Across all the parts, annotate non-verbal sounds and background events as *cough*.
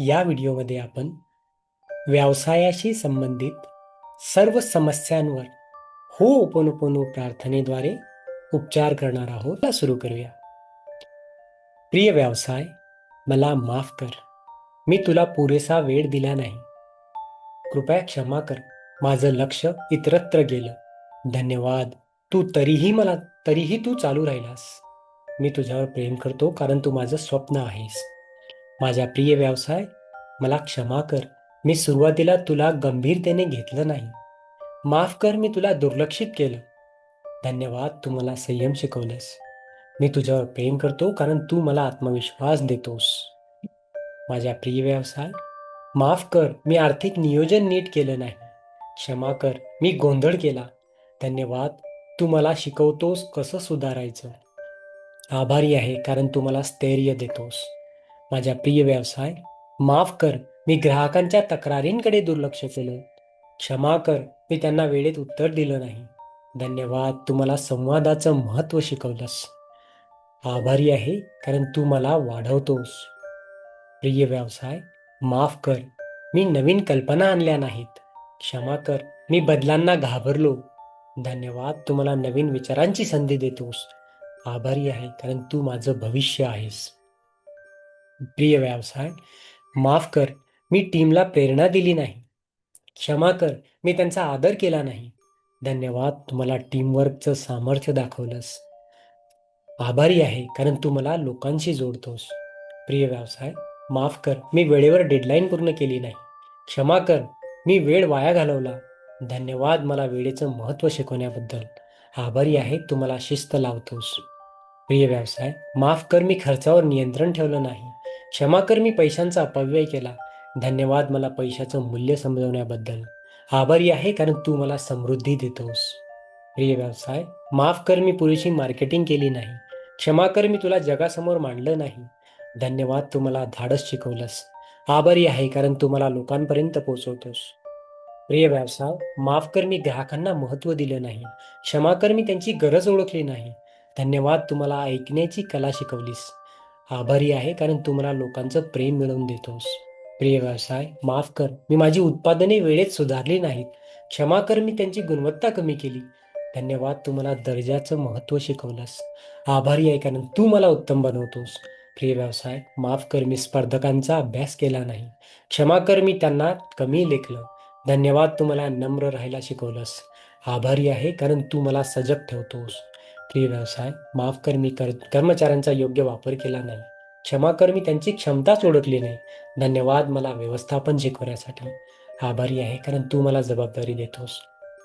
या व्हिडिओमध्ये आपण व्यवसायाशी संबंधित सर्व समस्यांवर हो ओपनोपनो प्रार्थनेद्वारे उपचार करणार आहोत. सुरू करूया. प्रिय व्यवसाय मला माफ कर. मी तुला पुरेसा वेळ दिला नाही. कृपया क्षमा कर. माझं लक्ष इतरत्र गेलं. धन्यवाद. तू तरीही मला तरीही तू चालू राहिलास. मी तुझ्यावर प्रेम करतो कारण तू माझं स्वप्न आहेस. माझ्या प्रिय व्यवसाय मला क्षमा कर. मी सुरुवातीला तुला गंभीरतेने घेतलं नाही. माफ कर मी तुला दुर्लक्षित केलं. धन्यवाद तू मला संयम शिकवलंस. मी तुझ्यावर प्रेम करतो कारण तू मला आत्मविश्वास देतोस. माझ्या प्रिय व्यवसाय माफ कर मी आर्थिक नियोजन नीट केलं नाही. क्षमा कर मी गोंधळ केला. धन्यवाद तू मला शिकवतोस कसं सुधारायचं. आभारी आहे कारण तू मला स्थैर्य देतोस. माझ्या प्रिय व्यवसाय माफ कर मी ग्राहकांच्या तक्रारींकडे दुर्लक्ष केलं. क्षमा कर मी त्यांना वेळेत उत्तर दिलं नाही. धन्यवाद तू मला संवादाचं महत्त्व शिकवलंस. आभारी आहे कारण तू मला वाढवतोस. प्रिय व्यवसाय माफ कर मी नवीन कल्पना आणल्या नाहीत. क्षमा कर मी बदलांना घाबरलो. धन्यवाद तू मला नवीन विचारांची संधी देतोस. आभारी आहे कारण तू माझं भविष्य आहेस. प्रिय व्यवसाय माफ कर मी टीमला प्रेरणा दिली नाही. क्षमा कर मी त्यांचा आदर केला नाही. धन्यवाद तू मला टीमवर्कचं सामर्थ्य दाखवलंस. आभारी आहे कारण तू मला लोकांशी जोडतोस. प्रिय व्यवसाय माफ कर मी वेळेवर डेडलाईन पूर्ण केली नाही. क्षमा कर मी वेळ वाया घालवला. धन्यवाद मला वेळेचं महत्त्व शिकवण्याबद्दल. आभारी आहे तू मला शिस्त लावतोस. प्रिय व्यवसाय माफ कर मी खर्चावर नियंत्रण ठेवलं नाही. क्षमा कर मी पैशांचा अपव्यय केला. धन्यवाद मला पैशाचं मूल्य समजवण्याबद्दल. आभारी आहे कारण तू मला समृद्धी देतोस. प्रिय व्यवसाय माफ कर मी पुरेशी मार्केटिंग केली नाही. क्षमा कर मी तुला जगासमोर मांडलं नाही. धन्यवाद तू मला धाडस शिकवलंस. आभारी आहे कारण तू मला लोकांपर्यंत पोहोचवतोस प्रिय व्यवसाय माफ कर मी ग्राहकांना महत्त्व दिलं नाही. क्षमा कर मी त्यांची गरज ओळखली नाही. धन्यवाद तू मला ऐकण्याची कला शिकवलीस. आभारी आहे कारण तू मला लोकांचं प्रेम मिळवून देतोस. प्रिय व्यवसाय माफ कर. मी माझी उत्पादने वेळेत सुधारली नाहीत. क्षमा कर मी त्यांची गुणवत्ता कमी केली. धन्यवाद तू मला दर्जाचं महत्त्व शिकवलंस. आभारी आहे कारण तू मला उत्तम बनवतोस. प्रिय व्यवसाय माफ कर मी स्पर्धकांचा अभ्यास केला नाही. क्षमा कर मी त्यांना कमी लेखलं. धन्यवाद तू मला नम्र राहायला शिकवलंस. आभारी आहे कारण तू मला सजग ठेवतोस. प्रिय व्यवसाय माफ कर मी कर कर्मचाऱ्यांचा योग्य वापर केला नाही. क्षमा कर मी त्यांची क्षमताच ओळखली नाही. धन्यवाद मला व्यवस्थापन शिकवण्यासाठी. आभारी आहे कारण तू मला जबाबदारी देतोस.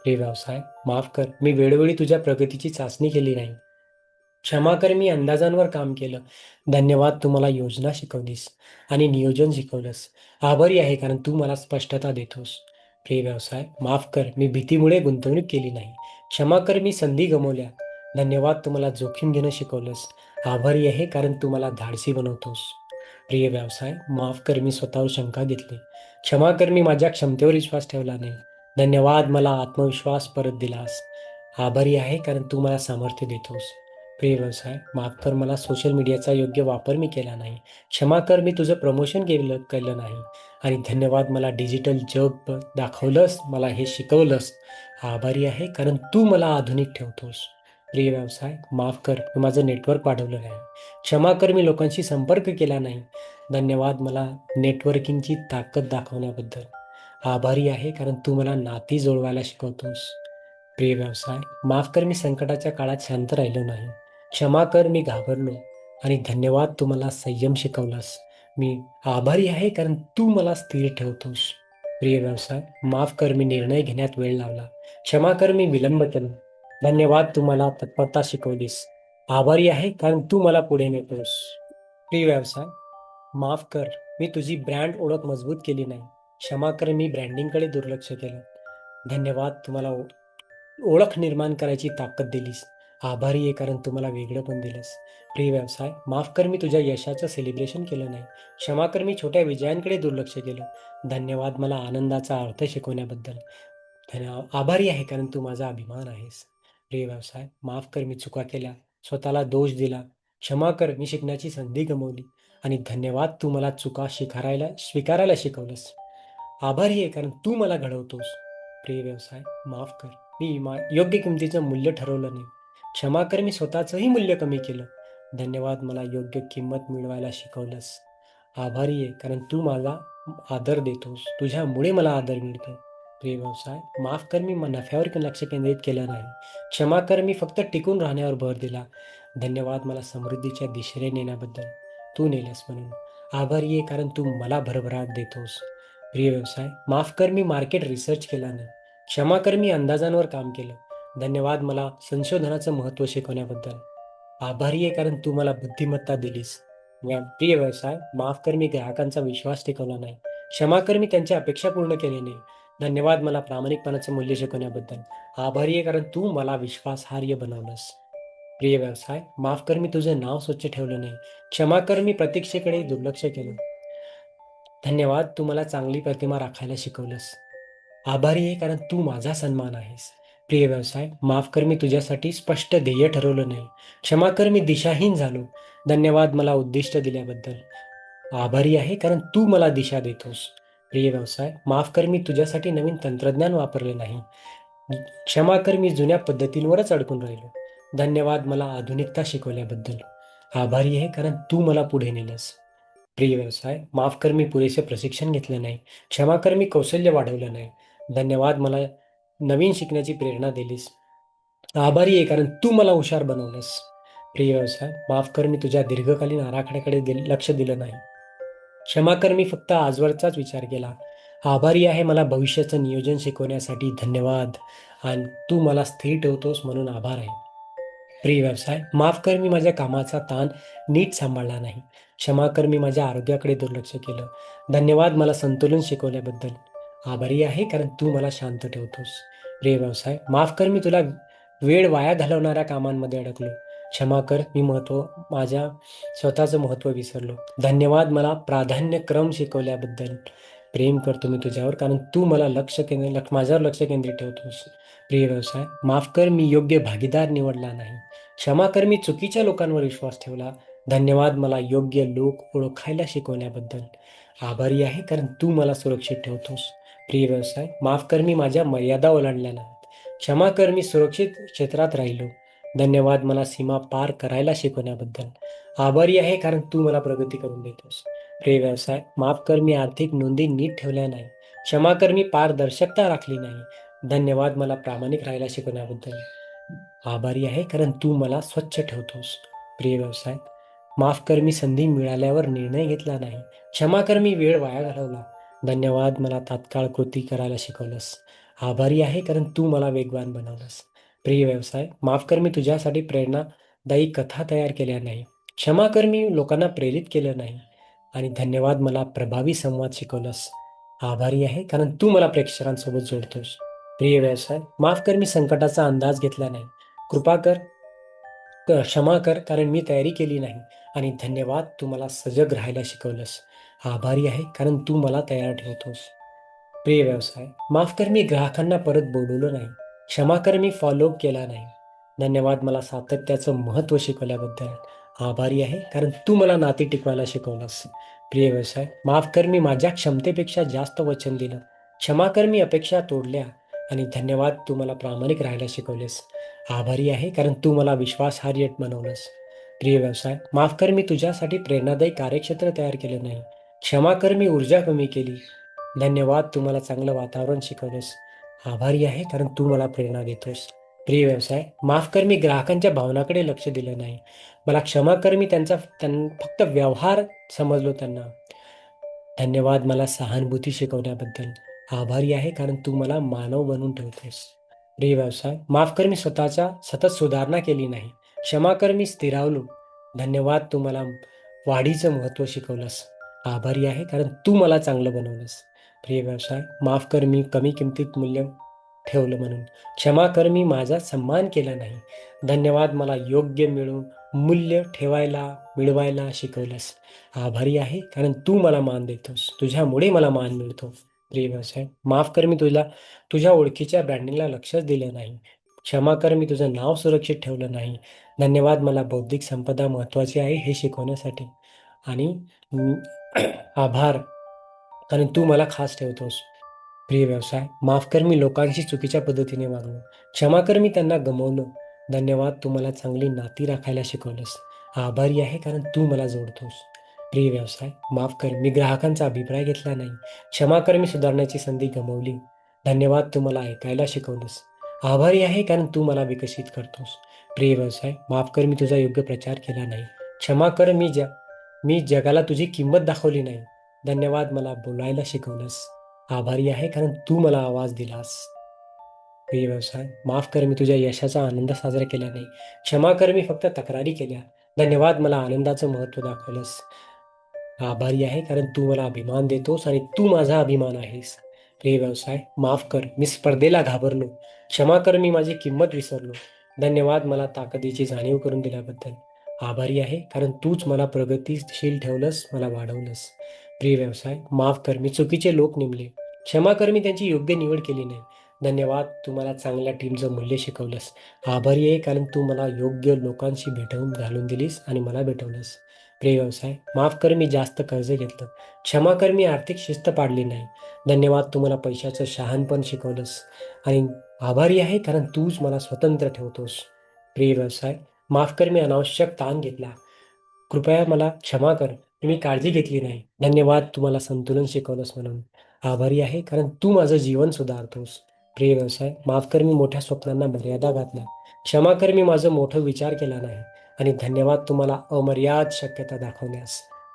प्रिय व्यवसाय माफ कर मी वेळोवेळी तुझ्या प्रगतीची चाचणी केली नाही. क्षमा कर मी अंदाजांवर काम केलं. धन्यवाद तू मला योजना शिकवलीस आणि नियोजन शिकवलंस. आभारी आहे कारण तू मला स्पष्टता देतोस. प्रिय व्यवसाय माफ कर मी भीतीमुळे गुंतवणूक केली नाही. क्षमा कर मी संधी गमावल्या. धन्यवाद तू मला जोखीम घेणं शिकवलंस. आभारी आहे कारण तू मला धाडसी बनवतोस. प्रिय व्यवसाय माफ कर मी स्वतःवर शंका घेतली. क्षमा कर मी माझ्या क्षमतेवर विश्वास ठेवला नाही. धन्यवाद मला आत्मविश्वास परत दिलास. आभारी आहे कारण तू मला सामर्थ्य देतोस. प्रिय व्यवसाय माफ कर मला सोशल मीडियाचा योग्य वापर मी केला नाही. क्षमा कर मी तुझं प्रमोशन केलं केलं नाही. आणि धन्यवाद मला डिजिटल जग दाखवलंस मला हे शिकवलंस. आभारी आहे कारण तू मला आधुनिक ठेवतोस. प्रिय व्यवसाय माफ कर मी माझं नेटवर्क वाढवलं नाही क्षमा कर मी लोकांशी संपर्क केला नाही. धन्यवाद मला नेटवर्किंगची ताकद दाखवण्याबद्दल. आभारी आहे कारण तू मला नाती जोडवायला शिकवतोस. प्रिय व्यवसाय माफ कर मी संकटाच्या काळात शांत राहिलो नाही. क्षमा कर मी घाबरलो आणि धन्यवाद तू मला संयम शिकवलास. मी आभारी आहे कारण तू मला स्थिर ठेवतोस. प्रिय व्यवसाय माफ कर मी निर्णय घेण्यात वेळ लावला. क्षमा कर मी विलंब केला. धन्यवाद तू मला तत्परता शिकवलीस. आभारी आहे कारण तू मला पुढे नेतोस. प्रिय व्यवसाय माफ कर मी तुझी ब्रँड ओळख मजबूत केली नाही. क्षमा कर मी ब्रँडिंगकडे दुर्लक्ष केलं. धन्यवाद तुम्हाला ओळख निर्माण करायची ताकद दिलीस. आभारी आहे कारण तुम्हाला वेगळं पण दिलंस. प्रिय व्यवसाय माफ कर मी तुझ्या यशाचं सेलिब्रेशन केलं नाही. क्षमा कर मी छोट्या विजयांकडे दुर्लक्ष केलं. धन्यवाद मला आनंदाचा अर्थ शिकवण्याबद्दल. धन्य आभारी आहे कारण तू माझा अभिमान आहेस. प्रिय व्यवसाय माफ कर मी चुका केल्या स्वतःला दोष दिला क्षमा कर मी शिकण्याची संधी गमावली आणि धन्यवाद तू मला चुका स्वीकारायला स्वीकारायला शिकवलंस. आभारी आहे कारण तू मला घडवतोस. प्रिय व्यवसाय माफ कर. मी मा योग्य किमतीचं मूल्य ठरवलं नाही. क्षमा कर मी स्वतःचंही मूल्य कमी केलं. धन्यवाद मला योग्य किंमत मिळवायला शिकवलंस. आभारी आहे कारण तू मला आदर देतोस. तुझ्यामुळे मला आदर मिळतो. प्रिय व्यवसाय माफ कर मी नफ्यावर लक्ष केंद्रित केलं नाही. क्षमा कर मी फक्त टिकून राहण्यावर भर दिला. धन्यवाद मला समृद्धीच्या दिशेने नेण्याबद्दल. तू नेलंस म्हणून. आभारी आहे कारण तू मला भरभराट देतोस. प्रिय व्यवसाय माफ कर मी मार्केट रिसर्च केला नाही. क्षमा कर मी अंदाजांवर काम केलं. धन्यवाद मला संशोधनाचं महत्त्व शिकवण्याबद्दल. आभारी आहे कारण तू मला बुद्धिमत्ता दिलीस. या प्रिय व्यवसाय माफ कर मी ग्राहकांचा विश्वास टिकवला नाही. क्षमा कर मी त्यांच्या अपेक्षा पूर्ण केली नाही. धन्यवाद मला प्रामाणिकपणाचं मूल्य शिकवण्याबद्दल. आभारी आहे कारण तू मला विश्वासार्ह बनवलंस. प्रिय व्यवसाय माफ कर मी तुझे नाव स्वच्छ ठेवलं नाही. क्षमा कर मी प्रतीक्षेकडे दुर्लक्ष केलं. धन्यवाद तू मला चांगली प्रतिमा राखायला शिकवलंस. आभारी आहे कारण तू माझा सन्मान आहेस. प्रिय व्यवसाय माफ कर मी तुझ्यासाठी स्पष्ट ध्येय ठरवलं नाही. क्षमा कर मी दिशाहीन झालो. धन्यवाद मला उद्दिष्ट दिल्याबद्दल. आभारी आहे कारण तू मला दिशा देतोस. प्रिय व्यवसाय माफ कर मी तुझ्यासाठी नवीन तंत्रज्ञान वापरले नाही. क्षमा कर मी जुन्या पद्धतींवरच अडकून राहिलो. धन्यवाद मला आधुनिकता शिकवल्याबद्दल. आभारी आहे कारण तू मला पुढे नेलंस. प्रिय व्यवसाय माफ कर मी पुरेसे प्रशिक्षण घेतलं नाही. क्षमा कर मी कौशल्य वाढवलं नाही. धन्यवाद मला नवीन शिकण्याची प्रेरणा दिलीस. आभारी आहे कारण तू मला हुशार बनवलंस. प्रिय व्यवसाय माफ कर मी तुझ्या दीर्घकालीन आराखड्याकडे लक्ष दिलं नाही. क्षमा कर मी फक्त आजवरचाच विचार केला. आभारी आहे मला भविष्याचं नियोजन शिकवण्यासाठी. धन्यवाद. आणि तू मला स्थिर ठेवतोस म्हणून आभार आहे. प्रिय व्यवसाय माफ कर मी माझ्या कामाचा ताण नीट सांभाळला नाही. क्षमा कर मी माझ्या आरोग्याकडे दुर्लक्ष केलं. धन्यवाद मला संतुलन शिकवल्याबद्दल. आभारी आहे कारण तू मला शांत ठेवतोस. प्रिय व्यवसाय माफ कर मी तुला वेळ वाया घालवणाऱ्या कामांमध्ये अडकलो. क्षमा कर. मी महत्त्व माझ्या स्वतःचं महत्त्व विसरलो. धन्यवाद मला प्राधान्यक्रम शिकवल्याबद्दल. प्रेम करतो मी तुझ्यावर कारण तू मला लक्ष केंद्र लक्ष माझ्यावर लक्ष केंद्रित ठेवतोस. प्रिय व्यवसाय माफ कर मी योग्य भागीदार निवडला नाही. क्षमा कर मी चुकीच्या लोकांवर विश्वास ठेवला. धन्यवाद मला योग्य लोक ओळखायला शिकवण्याबद्दल आभारी आहे कारण तू मला सुरक्षित ठेवतोस. प्रिय व्यवसाय माफ कर मी माझ्या मर्यादा ओलांडल्या नाहीत. क्षमा कर मी सुरक्षित क्षेत्रात राहिलो. धन्यवाद मला सीमा पार करायला शिकवण्याबद्दल. आभारी आहे कारण तू मला प्रगती करून देतोस. प्रिय व्यवसाय माफ कर मी आर्थिक नोंदी नीट ठेवल्या नाही. क्षमा कर मी पारदर्शकता राखली नाही. धन्यवाद मला प्रामाणिक राहायला शिकवण्याबद्दल. आभारी आहे कारण तू मला स्वच्छ ठेवतोस. प्रिय व्यवसाय माफ कर मी संधी मिळाल्यावर निर्णय घेतला नाही. क्षमा कर मी वेळ वाया घालवला. धन्यवाद मला तात्काळ कृती करायला शिकवलंस. आभारी आहे कारण तू मला वेगवान बनवलंस. प्रिय व्यवसाय माफ कर मी तुझ्यासाठी प्रेरणादायी कथा तयार केल्या नाही. क्षमा कर मी लोकांना प्रेरित केलं नाही. आणि धन्यवाद मला प्रभावी संवाद शिकवलंस. आभारी आहे कारण तू मला प्रेक्षकांसोबत जोडतोस. प्रिय व्यवसाय माफ कर मी संकटाचा अंदाज घेतला नाही. कृपा कर क्षमा कर कारण मी तयारी केली नाही. आणि धन्यवाद तू मला सजग राहायला शिकवलंस. आभारी आहे कारण तू मला तयार ठेवतोस. प्रिय व्यवसाय माफ कर मी ग्राहकांना परत बोलवलं नाही. क्षमा कर मी फॉलो केला नाही. धन्यवाद मला सातत्याचं महत्त्व शिकवल्याबद्दल. आभारी आहे कारण तू मला नाती टिकवायला शिकवलंस. प्रिय व्यवसाय माफ कर मी माझ्या क्षमतेपेक्षा जास्त वचन दिलं. क्षमा कर मी अपेक्षा तोडल्या आणि धन्यवाद तू मला प्रामाणिक राहायला शिकवलेस. आभारी आहे कारण तू मला विश्वासार्ह बनवलंस. प्रिय व्यवसाय माफ कर मी तुझ्यासाठी प्रेरणादायी कार्यक्षेत्र तयार केलं नाही. क्षमा कर मी ऊर्जा कमी केली. धन्यवाद तू मला चांगलं वातावरण शिकवलेस. आभारी आहे कारण तू मला प्रेरणा देतोस. प्रिय व्यवसाय माफ कर मी ग्राहकांच्या भावनाकडे लक्ष दिलं नाही. मला क्षमा कर मी त्यांचा त्यां फक्त व्यवहार समजलो त्यांना. धन्यवाद मला सहानुभूती शिकवण्याबद्दल. आभारी आहे कारण तू मला मानव बनवून ठेवतेस. प्रिय व्यवसाय माफ कर मी स्वतःच्या सतत सुधारणा केली नाही. क्षमा कर मी स्थिरावलो. धन्यवाद तू मला वाढीचं महत्त्व शिकवलंस. आभारी आहे कारण तू मला चांगलं बनवलंस. प्रिय व्यवसाय माफ कर मी कमी किमतीत मूल्य ठेवलं म्हणून. क्षमा कर मी माझा सन्मान केला नाही. धन्यवाद मला योग्य मिळून मूल्य ठेवायला मिळवायला शिकवलंस. आभारी आहे कारण तू मला मान देतोस. तुझ्यामुळे मला मान मिळतो. प्रिय व्यवसाय माफ कर मी तुला तुझ्या ओळखीच्या ब्रँडिंगला लक्षच दिलं नाही. क्षमा कर मी तुझं नाव सुरक्षित ठेवलं नाही. धन्यवाद मला बौद्धिक संपदा महत्त्वाची आहे हे शिकवण्यासाठी. आणि *clears throat* आभार. कारण तू मला खास ठेवतोस. प्रिय व्यवसाय माफ कर मी लोकांशी चुकीच्या पद्धतीने वागलो. क्षमा कर मी त्यांना गमवलं. धन्यवाद तू मला चांगली नाती राखायला शिकवलंस. आभारी आहे कारण तू मला जोडतोस. प्रिय व्यवसाय माफ कर मी ग्राहकांचा अभिप्राय घेतला नाही. क्षमा कर मी सुधारण्याची संधी गमावली. धन्यवाद तू मला ऐकायला शिकवलंस. आभारी आहे कारण तू मला विकसित करतोस. प्रिय व्यवसाय माफ कर मी तुझा योग्य प्रचार केला नाही. क्षमा कर मी ज मी जगाला तुझी किंमत दाखवली नाही. धन्यवाद मला बोलायला शिकवलंस. आभारी आहे कारण तू मला आवाज दिलास. प्रिय व्यवसाय माफ कर मी तुझ्या यशाचा आनंद साजरा केला नाही. क्षमा कर मी फक्त तक्रारी केल्या. धन्यवाद मला आनंदाचं महत्त्व दाखवलंस. आभारी आहे कारण तू मला अभिमान देतोस आणि तू माझा अभिमान आहेस. प्रिय व्यवसाय माफ कर. मी स्पर्धेला घाबरलो. क्षमा कर मी माझी किंमत विसरलो. धन्यवाद मला ताकदीची जाणीव करून दिल्याबद्दल. आभारी आहे कारण तूच मला प्रगतीशील ठेवलंस मला वाढवलंस. प्रिय व्यवसाय माफ कर मी चुकीचे लोक नेमले. क्षमा कर मी त्यांची योग्य निवड केली नाही. धन्यवाद तू मला चांगल्या टीमचं मूल्य शिकवलंस. आभारी आहे कारण तू मला योग्य लोकांशी भेटवून घालून दिलीस आणि मला भेटवलंस. प्रिय व्यवसाय माफ कर मी जास्त कर्ज घेतलं. क्षमा कर मी आर्थिक शिस्त पाडली नाही. धन्यवाद तू मला पैशाचं शहाणपण शिकवलंस. आणि आभारी आहे कारण तूच मला स्वतंत्र ठेवतोस. प्रिय व्यवसाय माफ कर मी अनावश्यक ताण घेतला. कृपया मला क्षमा कर. मी काळजी घेतली नाही. धन्यवाद तू मला संतुलन शिकवलंस म्हणून. आभारी आहे कारण तू माझं जीवन सुधारतोस. प्रिय व्यवसाय माफ कर मी मोठ्या स्वप्नांना मर्यादा घातल्या. क्षमा कर मी माझं मोठं विचार केला नाही. आणि धन्यवाद तुम्हाला अमर्याद शक्यता दाखवण्यास.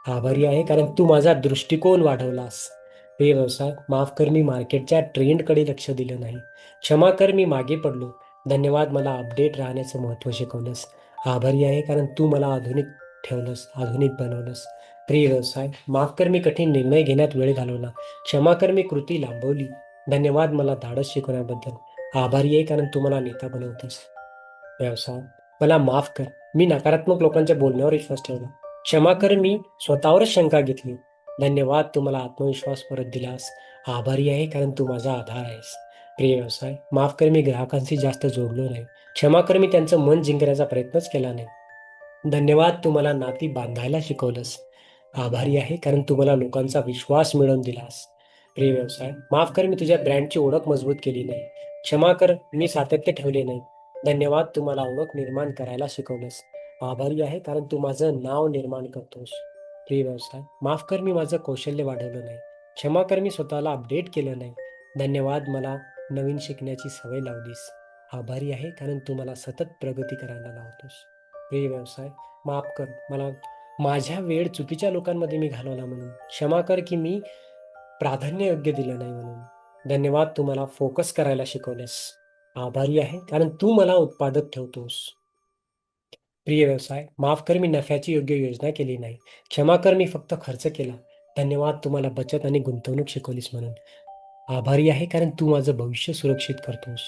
आभारी आहे कारण तू माझा दृष्टिकोन वाढवलास. प्रिय व्यवसाय माफ कर मी मार्केटच्या ट्रेंडकडे लक्ष दिलं नाही. क्षमा कर मी मागे पडलो. धन्यवाद मला अपडेट राहण्याचं महत्त्व शिकवलंस. आभारी आहे कारण तू मला आधुनिक ठेवलंस आधुनिक बनवलंस. प्रिय व्यवसाय माफ कर मी कठीण निर्णय घेण्यात वेळ घालवला. क्षमा कर मी कृती लांबवली. धन्यवाद मला धाडस शिकवण्याबद्दल. आभारी आहे कारण तू मला नेता बनवतेस. व्यवसाय मला माफ कर. मी नकारात्मक लोकांच्या बोलण्यावर विश्वास ठेवला. क्षमा कर मी स्वतःवरच शंका घेतली. धन्यवाद तू मला आत्मविश्वास परत दिलास. आभारी आहे कारण तू माझा आधार आहेस. प्रिय व्यवसाय माफ कर मी ग्राहकांशी जास्त जोडलो नाही. क्षमा कर मी त्यांचं मन जिंकण्याचा प्रयत्नच केला नाही. धन्यवाद तू मला नाती बांधायला शिकवलंस. आभारी आहे कारण तू मला लोकांचा विश्वास मिळवून दिलास प्रिय व्यवसाय माफ कर मी तुझ्या ब्रँडची ओळख मजबूत केली नाही. क्षमा कर मी सातत्य ठेवले नाही. धन्यवाद तू मला ओळख निर्माण करायला शिकवलंस. आभारी आहे कारण तू माझं नाव निर्माण करतोस. प्रिय व्यवसाय माफ कर मी माझं कौशल्य वाढवलं नाही. क्षमा कर मी स्वतःला अपडेट केलं नाही. धन्यवाद मला नवीन शिकण्याची सवय लावलीस. आभारी आहे कारण तू मला सतत प्रगती करायला लावतोस. प्रिय व्यवसाय माफ कर मला माझ्या वेळ चुकीच्या लोकांमध्ये मी घालवला म्हणून. क्षमा कर की मी प्राधान्य योग्य दिलं नाही म्हणून. धन्यवाद तू मला फोकस करायला शिकवलेस. आभारी आहे कारण तू मला उत्पादक ठेवतोस. प्रिय व्यवसाय माफ कर मी नफ्याची योग्य योजना केली नाही. क्षमा कर मी फक्त खर्च केला. धन्यवाद तुम्हाला बचत आणि गुंतवणूक शिकवलीस म्हणून. आभारी आहे कारण तू माझं भविष्य सुरक्षित करतोस.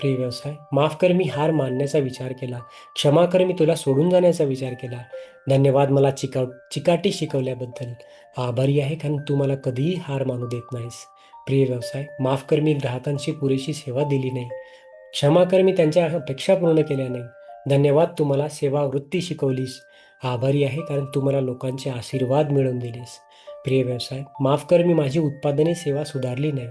प्रिय व्यवसाय माफ कर मी हार मानण्याचा विचार केला. क्षमा कर मी तुला सोडून जाण्याचा विचार केला. धन्यवाद मला चिका चिकाटी शिकवल्याबद्दल. आभारी आहे कारण तू मला कधीही हार मानू देत नाहीस. प्रिय व्यवसाय माफ कर मी ग्राहकांशी पुरेशी सेवा दिली नाही. क्षमा कर मी त्यांच्या अपेक्षा पूर्ण केल्या नाही. धन्यवाद तू मला सेवा वृत्ती शिकवलीस. आभारी आहे कारण तू मला लोकांचे आशीर्वाद मिळवून दिलेस. प्रिय व्यवसाय माफ कर मी माझी उत्पादने सेवा सुधारली नाही.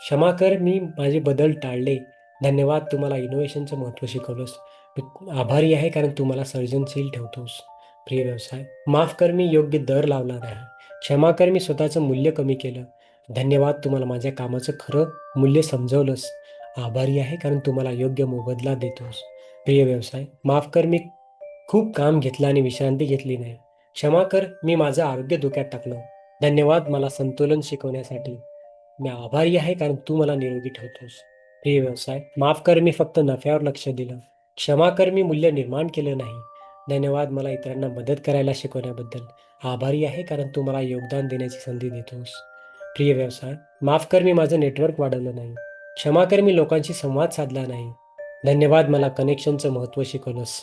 क्षमा कर मी माझे बदल टाळले. धन्यवाद तू मला इनोव्हेशनचं महत्त्व शिकवलंस. मी आभारी आहे कारण तू मला सर्जनशील ठेवतोस. प्रिय व्यवसाय माफ कर मी योग्य दर लावला नाही. क्षमा कर मी स्वतःचं मूल्य कमी केलं. धन्यवाद तुम्हाला माझ्या कामाचं खरं मूल्य समजवलंस. आभारी आहे कारण तू मला योग्य मोबदला देतोस. प्रिय व्यवसाय माफ कर मी खूप काम घेतलं आणि विश्रांती घेतली नाही. क्षमा कर मी माझं आरोग्य धोक्यात टाकलं. धन्यवाद मला संतुलन शिकवण्यासाठी. मी आभारी आहे कारण तू मला निरोगी ठेवतोस. प्रिय व्यवसाय माफ कर मी फक्त नफ्यावर लक्ष दिलं. क्षमा कर मी मूल्य निर्माण केलं नाही. धन्यवाद मला इतरांना मदत करायला शिकवण्याबद्दल. आभारी आहे कारण तू मला योगदान देण्याची संधी देतोस. प्रिय व्यवसाय माफ कर मी माझं नेटवर्क वाढवलं नाही. क्षमा कर मी लोकांशी संवाद साधला नाही. धन्यवाद मला कनेक्शनचं महत्त्व शिकवलंस.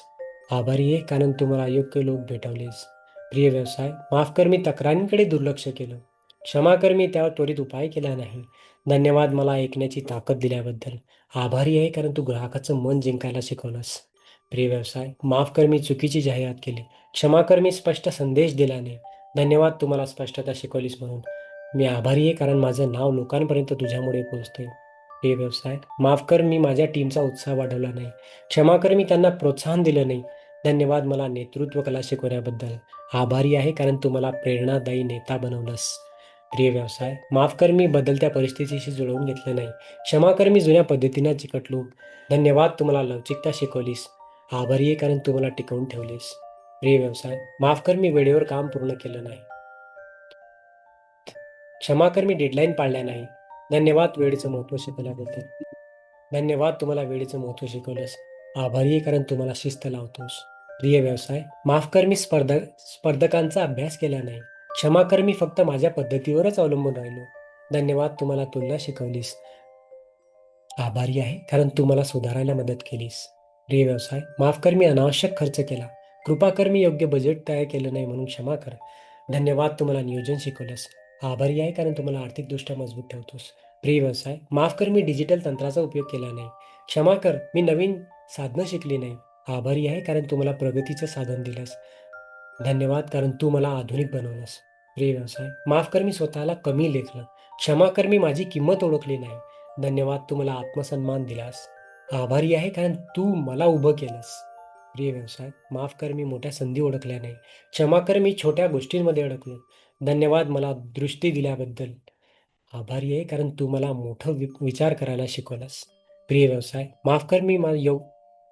आभारी आहे कारण तू मला योग्य लोक भेटवलेस. प्रिय व्यवसाय माफ कर मी तक्रारींकडे दुर्लक्ष केलं. क्षमा कर मी त्यावर त्वरित उपाय केला नाही. धन्यवाद मला ऐकण्याची ताकद दिल्याबद्दल. आभारी आहे कारण तू ग्राहकाचं मन जिंकायला शिकवलंस. प्रिय व्यवसाय माफ कर मी चुकीची जाहिरात केली. क्षमा कर मी स्पष्ट संदेश दिला नाही धन्यवाद तुम्हाला स्पष्टता शिकवलीस म्हणून. मी आभारी आहे कारण माझं नाव लोकांपर्यंत तुझ्यामुळे पोहोचतंय. प्रिय व्यवसाय माफ कर मी माझ्या टीमचा उत्साह वाढवला नाही. क्षमा कर मी त्यांना प्रोत्साहन दिलं नाही. धन्यवाद मला नेतृत्व कला शिकवण्याबद्दल. आभारी आहे कारण तू मला प्रेरणादायी नेता बनवलंस. प्रिय व्यवसाय. माफ कर मी बदलत्या परिस्थितीशी जुळवून घेतलं नाही. क्षमा कर मी जुन्या पद्धतीनं चिकटलो धन्यवाद तुम्हाला लवचिकता शिकवलीस. आभारी आहे कारण तुम्हाला टिकवून ठेवलीस. प्रिय व्यवसाय माफ कर मी वेळेवर काम पूर्ण केलं नाही. क्षमा कर मी डेडलाईन पाळल्या नाही. धन्यवाद वेळेचं महत्त्व शिकवल्याबद्दल. धन्यवाद तुम्हाला वेळेचं महत्त्व शिकवलंस. आभारी आहे कारण तुम्हाला शिस्त लावतोस. प्रिय व्यवसाय माफ कर मी स्पर्धा स्पर्धकांचा अभ्यास केला नाही. क्षमा कर मी फक्त माझ्या पद्धतीवरच अवलंबून राहिलो. धन्यवाद तुम्हाला तुलना शिकवलीस. आभारी आहे कारण तू मला सुधारायला मदत केलीस. प्रिय व्यवसाय माफ कर मी अनावश्यक खर्च केला. कृपा कर मी योग्य बजेट तयार केलं नाही म्हणून क्षमा कर. धन्यवाद तुम्हाला नियोजन शिकवलंस. आभारी आहे कारण तुम्हाला आर्थिकदृष्ट्या मजबूत ठेवतोस. प्रिय व्यवसाय माफ कर मी डिजिटल तंत्राचा उपयोग केला नाही. क्षमा कर मी नवीन साधनं शिकली नाही. आभारी आहे कारण तुम्हाला प्रगतीचं साधन दिलंस. धन्यवाद कारण तू मला आधुनिक बनवलंस. प्रिय व्यवसाय माफ कर मी स्वतःला कमी लेखलं. क्षमा कर मी माझी किंमत ओळखली नाही. धन्यवाद तू मला आत्मसन्मान दिलास. आभारी आहे कारण तू मला उभं केलंस. प्रिय व्यवसाय माफ कर मी मोठ्या संधी ओळखल्या नाही. क्षमा कर मी छोट्या गोष्टींमध्ये अडकलो. धन्यवाद मला दृष्टी दिल्याबद्दल. आभारी आहे कारण तू मला मोठं वि विचार करायला शिकवलंस. प्रिय व्यवसाय माफ कर मी मा- यो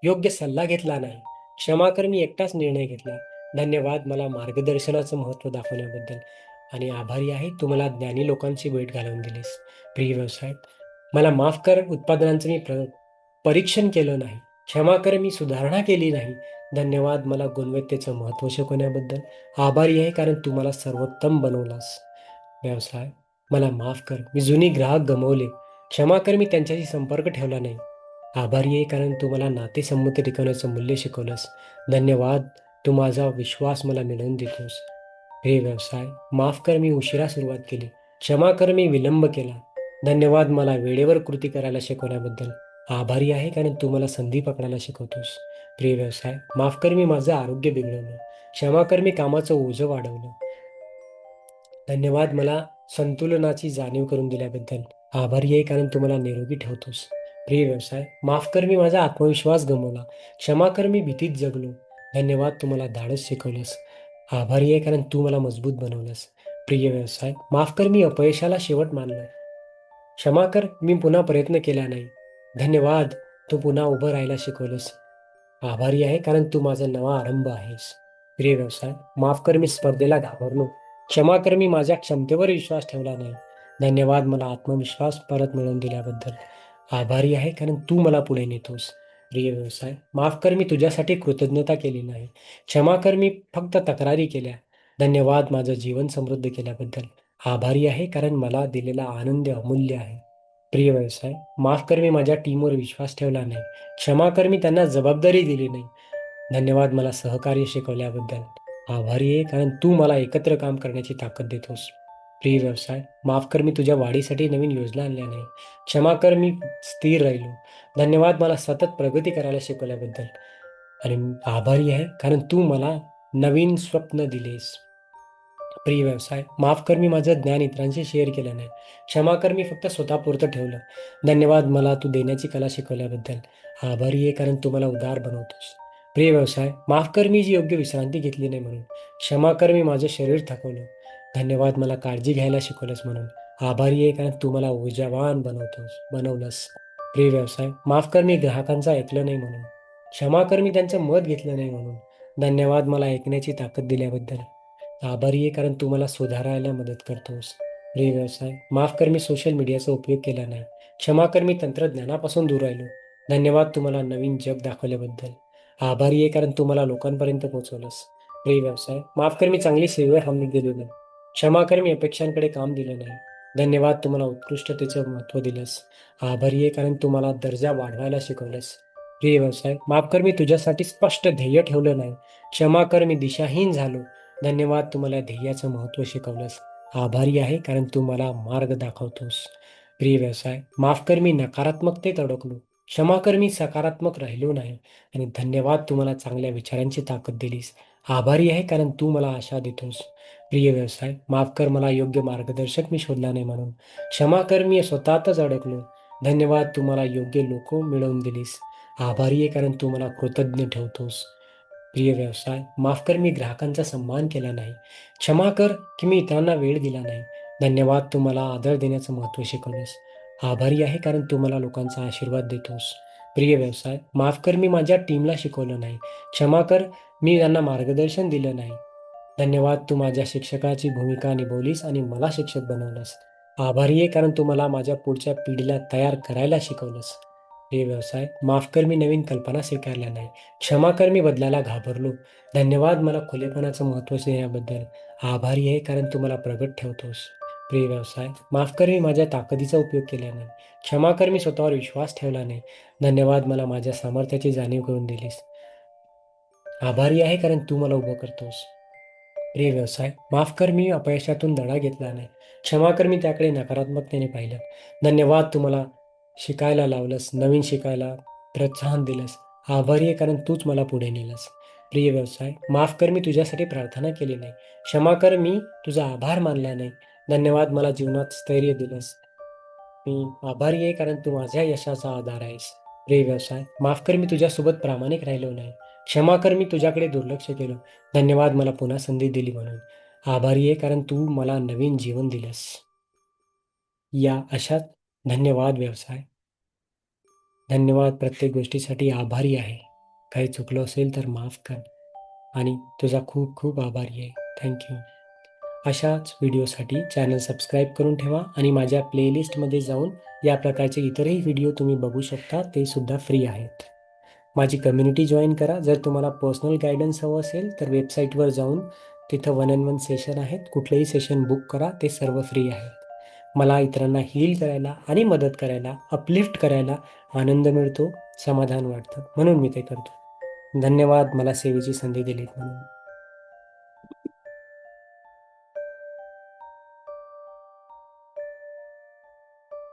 योग्य सल्ला घेतला नाही. क्षमा कर मी एकटाच निर्णय घेतला. धन्यवाद. मला मार्गदर्शनाचं महत्त्व दाखवण्याबद्दल आणि आभारी आहे तू मला ज्ञानी लोकांची भेट घालवून दिलीस. प्रिय व्यवसाय मला माफ कर उत्पादनांचं मी प्र परीक्षण केलं नाही. क्षमा कर मी सुधारणा केली नाही. धन्यवाद मला गुणवत्तेचं महत्त्व शिकवण्याबद्दल. आभारी आहे कारण तू मला सर्वोत्तम बनवलास. व्यवसाय मला माफ कर मी जुनी ग्राहक गमवले. क्षमा कर मी त्यांच्याशी संपर्क ठेवला नाही. आभारी आहे कारण तू मला नातेसंबंध टिकवण्याचं मूल्य शिकवलंस. धन्यवाद. तू माझा विश्वास मला मिळवून देतोस हे व्यवसाय माफ कर मी उशिरा सुरुवात केली. क्षमा कर मी विलंब केला. धन्यवाद मला वेळेवर कृती करायला शिकवण्याबद्दल. आभारी आहे कारण तू मला संधी पकडायला शिकवतोस. प्रिय व्यवसाय माफ कर मी माझं आरोग्य बिघडवलं. क्षमा कर मी कामाचं ओझं वाढवलं. धन्यवाद मला संतुलनाची जाणीव करून दिल्याबद्दल. आभारी आहे कारण तू मला निरोगी ठेवतोस. प्रिय व्यवसाय माफ कर मी माझा आत्मविश्वास गमवला. क्षमा कर मी भीतीत जगलो. धन्यवाद तू मला धाडस शिकवलंस. आभारी आहे कारण तू मला मजबूत बनवलंस. प्रिय व्यवसाय माफ कर मी अपयशाला शेवट मानलं क्षमा कर मी पुन्हा प्रयत्न केला नाही. धन्यवाद तू पुन्हा उभं राहायला शिकवलंस. आभारी आहे कारण तू माझा नवा आरंभ आहेस. प्रिय व्यवसाय माफ कर मी स्पर्धेला घाबरलो. क्षमा कर मी माझ्या क्षमतेवर विश्वास ठेवला नाही. धन्यवाद मला आत्मविश्वास परत मिळवून दिल्याबद्दल. आभारी आहे कारण तू मला पुढे नेतोस. प्रिय व्यवसाय माफ कर मी तुझ्यासाठी कृतज्ञता केली नाही. क्षमा कर मी फक्त तक्रारी केल्या. धन्यवाद माझं जीवन समृद्ध केल्याबद्दल. आभारी आहे कारण मला दिलेला आनंद अमूल्य आहे. प्रिय व्यवसाय माफ कर मी माझ्या टीमवर विश्वास ठेवला नाही. क्षमा कर मी त्यांना जबाबदारी दिली नाही. धन्यवाद मला सहकार्य शिकवल्याबद्दल. आभारी आहे कारण तू मला एकत्र काम करण्याची ताकद देतोस. प्रिय व्यवसाय माफ कर मी तुझ्या वाढीसाठी नवीन योजना आणल्या नाही. क्षमा कर मी स्थिर राहिलो. धन्यवाद मला सतत प्रगती करायला शिकवल्याबद्दल. आणि आभारी आहे कारण तू मला नवीन स्वप्न दिलेस. प्रिय व्यवसाय माफ कर मी माझं ज्ञान इतरांशी शेअर केलं नाही. क्षमा कर मी फक्त स्वतःपुरतं ठेवलं. धन्यवाद मला तू देण्याची कला शिकवल्याबद्दल. आभारी आहे कारण तू मला उदार बनवतोस. प्रिय व्यवसाय माफ कर मी जी योग्य विश्रांती घेतली नाही म्हणून. क्षमा कर मी माझं शरीर थकवलं. धन्यवाद मला काळजी घ्यायला शिकवलंस म्हणून. आभारी आहे कारण तू मला ऊर्जावान बनवतोस बनवलंस. प्रिय व्यवसाय माफ कर मी ग्राहकांचं ऐकलं नाही म्हणून. क्षमा कर मी त्यांचं मत घेतलं नाही म्हणून. धन्यवाद मला ऐकण्याची ताकद दिल्याबद्दल. आभारी आहे कारण तू मला सुधारायला मदत करतोस. प्रिय व्यवसाय माफ कर मी सोशल मीडियाचा उपयोग केला नाही. क्षमा कर मी तंत्रज्ञानापासून दूर राहिलो. धन्यवाद तुम्हाला नवीन जग दाखवल्याबद्दल. आभारी आहे कारण तू मला लोकांपर्यंत पोहोचवलंस. प्रिय व्यवसाय माफ कर मी चांगली सेवेवर हमी दिलो नाही क्षमा कर मी अपेक्षांकडे काम दिलं नाही. धन्यवाद तुम्हाला उत्कृष्टतेचं महत्त्व दिलंस. आभारी आहे कारण तुम्हाला दर्जा वाढवायला शिकवलंस. प्रिय व्यवसाय माफ कर मी तुझ्यासाठी स्पष्ट ध्येय ठेवलं नाही. क्षमा कर मी दिशाहीन झालो. धन्यवाद तुम्हाला ध्येयाचं महत्त्व शिकवलंस. आभारी आहे कारण तू मला मार्ग दाखवतोस. प्रिय व्यवसाय माफ कर मी नकारात्मकतेत अडकलो. क्षमा कर मी सकारात्मक राहिलो नाही. आणि धन्यवाद तुम्हाला चांगल्या विचारांची ताकद दिलीस. आभारी आहे कारण तू मला आशा देतोस. प्रिय व्यवसाय माफ कर मला योग्य मार्गदर्शक मी शोधला नाही म्हणून. क्षमा कर मी स्वतःतच अडकलो. धन्यवाद तू मला योग्य लोक मिळवून दिलीस. आभारी आहे कारण तू मला कृतज्ञ ठेवतोस. प्रिय व्यवसाय माफ कर मी ग्राहकांचा सन्मान केला नाही. क्षमा कर की मी इतरांना वेळ दिला नाही. धन्यवाद तू मला आदर देण्याचं महत्त्व शिकवलेस. आभारी आहे कारण तू मला लोकांचा आशीर्वाद देतोस. प्रिय व्यवसाय माफ कर मी माझ्या टीमला शिकवलं नाही. क्षमा कर मी त्यांना मार्गदर्शन दिलं नाही. धन्यवाद तू माझ्या शिक्षकाची भूमिका निभवलीस आणि मला शिक्षक बनवलंस. आभारी आहे कारण तू मला माझ्या पुढच्या पिढीला तयार करायला शिकवलंस. हे व्यवसाय माफ कर मी नवीन कल्पना स्वीकारल्या नाही. क्षमा कर मी बदलायला घाबरलो. धन्यवाद मला खुलेपणाचं महत्त्व देण्याबद्दल आभारी आहे कारण तू मला प्रगट ठेवतोस. प्रिय व्यवसाय माफ कर मी माझ्या ताकदीचा उपयोग केला नाही. क्षमा कर मी स्वतःवर विश्वास ठेवला नाही. धन्यवाद मला माझ्या सामर्थ्याची जाणीव करून दिलीस. आभारी आहे कारण तू मला उभं करतोस. प्रिय व्यवसाय माफ कर मी अपयशातून धडा घेतला नाही. क्षमा कर मी त्याकडे नकारात्मकतेने पाहिलं. धन्यवाद तू मला शिकायला लावलंस नवीन शिकायला प्रोत्साहन दिलंस. आभारी आहे कारण तूच मला पुढे नेलंस. प्रिय व्यवसाय माफ कर मी तुझ्यासाठी प्रार्थना केली नाही. क्षमा कर मी तुझा आभार मानला नाही. धन्यवाद मला जीवनात स्थैर्य दिलंस. मी आभारी आहे कारण तू माझ्या यशाचा आधार आहेस. प्रिय व्यवसाय माफ कर मी तुझ्यासोबत प्रामाणिक राहिलो नाही. क्षमा कर मी तुझ्याकडे दुर्लक्ष केलं. धन्यवाद मला पुन्हा संधी दिली म्हणून. आभारी आहे कारण तू मला नवीन जीवन दिलंस. या अशात धन्यवाद व्यवसाय. धन्यवाद प्रत्येक गोष्टीसाठी आभारी आहे. काही चुकलं असेल तर माफ कर. आणि तुझा खूप खूप आभारी आहे. थँक्यू अशाच व्हिडिओसाठी चॅनल सबस्क्राईब करून ठेवा आणि माझ्या प्लेलिस्टमध्ये जाऊन या प्रकारचे इतरही व्हिडिओ तुम्ही बघू शकता ते सुद्धा फ्री आहेत. माझी कम्युनिटी जॉईन करा. जर तुम्हाला पर्सनल गायडन्स हवं असेल तर वेबसाईटवर जाऊन तिथं वन अँड वन सेशन आहेत. कुठलंही सेशन बुक करा ते सर्व फ्री आहेत. मला इतरांना हील करायला आणि मदत करायला अपलिफ्ट करायला आनंद मिळतो समाधान वाटतं. म्हणून मी ते करतो. धन्यवाद. मला सेवेची संधी दिलीत म्हणून.